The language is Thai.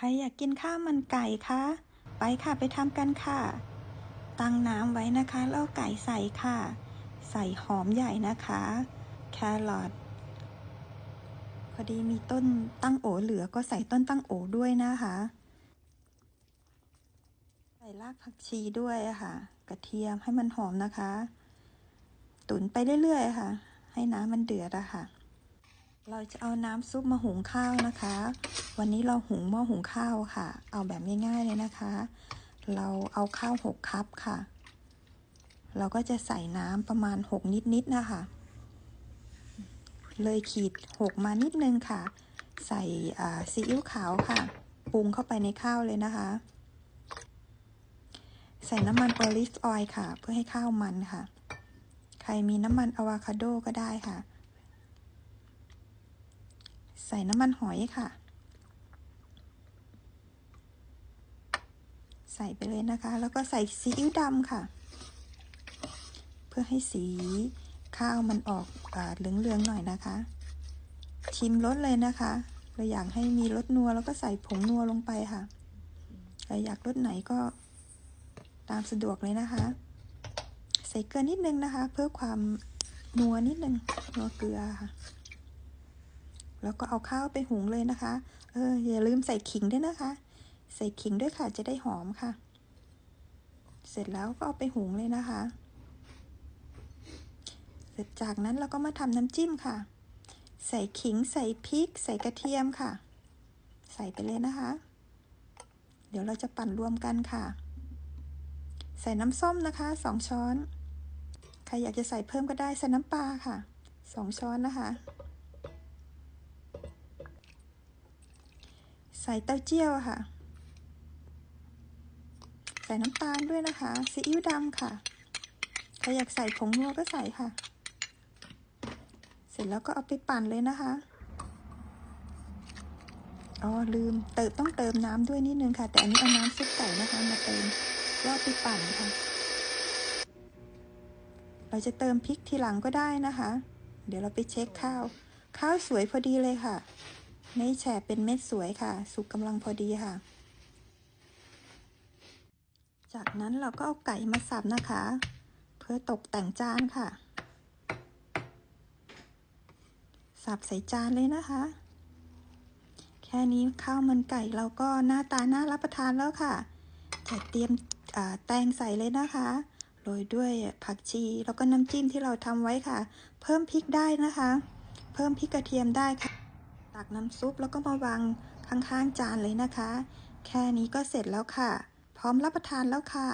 ใครอยากกินข้าวมันไก่คะ ไปค่ะไปทำกันค่ะ ตั้งน้ำไว้นะคะแล้วไก่ใส่ค่ะ ใส่หอมใหญ่นะคะ แครอทพอดีมีต้นตั้งโอเหลือก็ใส่ต้นตั้งโอด้วยนะคะ ใส่รากผักชีด้วยค่ะ กระเทียมให้มันหอมนะคะ ตุ๋นไปเรื่อยๆค่ะ ให้น้ำมันเดือดอะค่ะ เราจะเอาน้ำซุปมาหุงข้าวนะคะ วันนี้เราหุงหม้อหุงข้าวค่ะ เอาแบบง่ายๆเลยนะคะ เราเอาข้าวหกคัพค่ะ เราก็จะใส่น้ำประมาณหกนิดๆนะคะ เลยขีดหกมานิดนึงค่ะ ใส่ซีอิ๊วขาวค่ะ ปรุงเข้าไปในข้าวเลยนะคะ ใส่น้ำมันโอลิฟออยล์ค่ะ เพื่อให้ข้าวมันค่ะ ใครมีน้ำมันอะวาคาโดก็ได้ค่ะ ใส่น้ำมันหอยค่ะ ใส่ไปเลยนะคะ แล้วก็ใส่ซีอิ๊วดำค่ะ เพื่อให้สีข้าวมันออกเหลืองๆหน่อยนะคะ ชิมรสเลยนะคะเราอยากให้มีรสนัวแล้วก็ใส่ผงนัวลงไปค่ะเราอยากรสไหนก็ตามสะดวกเลยนะคะ ใส่เกลือนิดนึงนะคะ เพื่อความนัวนิดนึงนัวเกลือค่ะ แล้วก็เอาข้าวไปหุงเลยนะคะ เอออย่าลืมใส่ขิงด้วยนะคะ ใส่ขิงด้วยค่ะจะได้หอมค่ะ เสร็จแล้วก็เอาไปหุงเลยนะคะ เสร็จจากนั้นเราก็มาทำน้ำจิ้มค่ะ ใส่ขิงใส่พริก ใส่กระเทียมค่ะ ใส่ไปเลยนะคะ เดี๋ยวเราจะปั่นรวมกันค่ะ ใส่น้ำส้มนะคะสองช้อน ใครอยากจะใส่เพิ่มก็ได้ใส่น้ำปลาค่ะสองช้อนนะคะ ส่เต้าเจี้ยวค่ะ ใส่น้ำตาลด้วยนะคะซีอิ๊วดำค่ะใครอยากใส่ผงนัวก็ใส่ค่ะ เสร็จแล้วก็เอาไปปั่นเลยนะคะอ๋อลืมเติมต้องเติมน้ำด้วยนิดนึงค่ะ แต่อันนี้เอาน้ำซุปไก่นะคะมาเติมก็ไปปั่นค่ะ เราจะเติมพริกทีหลังก็ได้นะคะ เดี๋ยวเราไปเช็คข้าว ข้าวสวยพอดีเลยค่ะ ไม่แฉะเป็นเม็ดสวยค่ะ สุกกำลังพอดีค่ะ จากนั้นเราก็เอาไก่มาสับนะคะ เพื่อตกแต่งจานค่ะ สับใส่จานเลยนะคะ แค่นี้ข้าวมันไก่เราก็หน้าตาน่ารับประทานแล้วค่ะจะเตรียมแตงใส่เลยนะคะโรยด้วยผักชี แล้วก็น้ำจิ้มที่เราทำไว้ค่ะ เพิ่มพริกได้นะคะ เพิ่มพริกกระเทียมได้ค่ะ ตักน้ำซุปแล้วก็มาวางข้างๆจานเลยนะคะ แค่นี้ก็เสร็จแล้วค่ะ พร้อมรับประทานแล้วค่ะ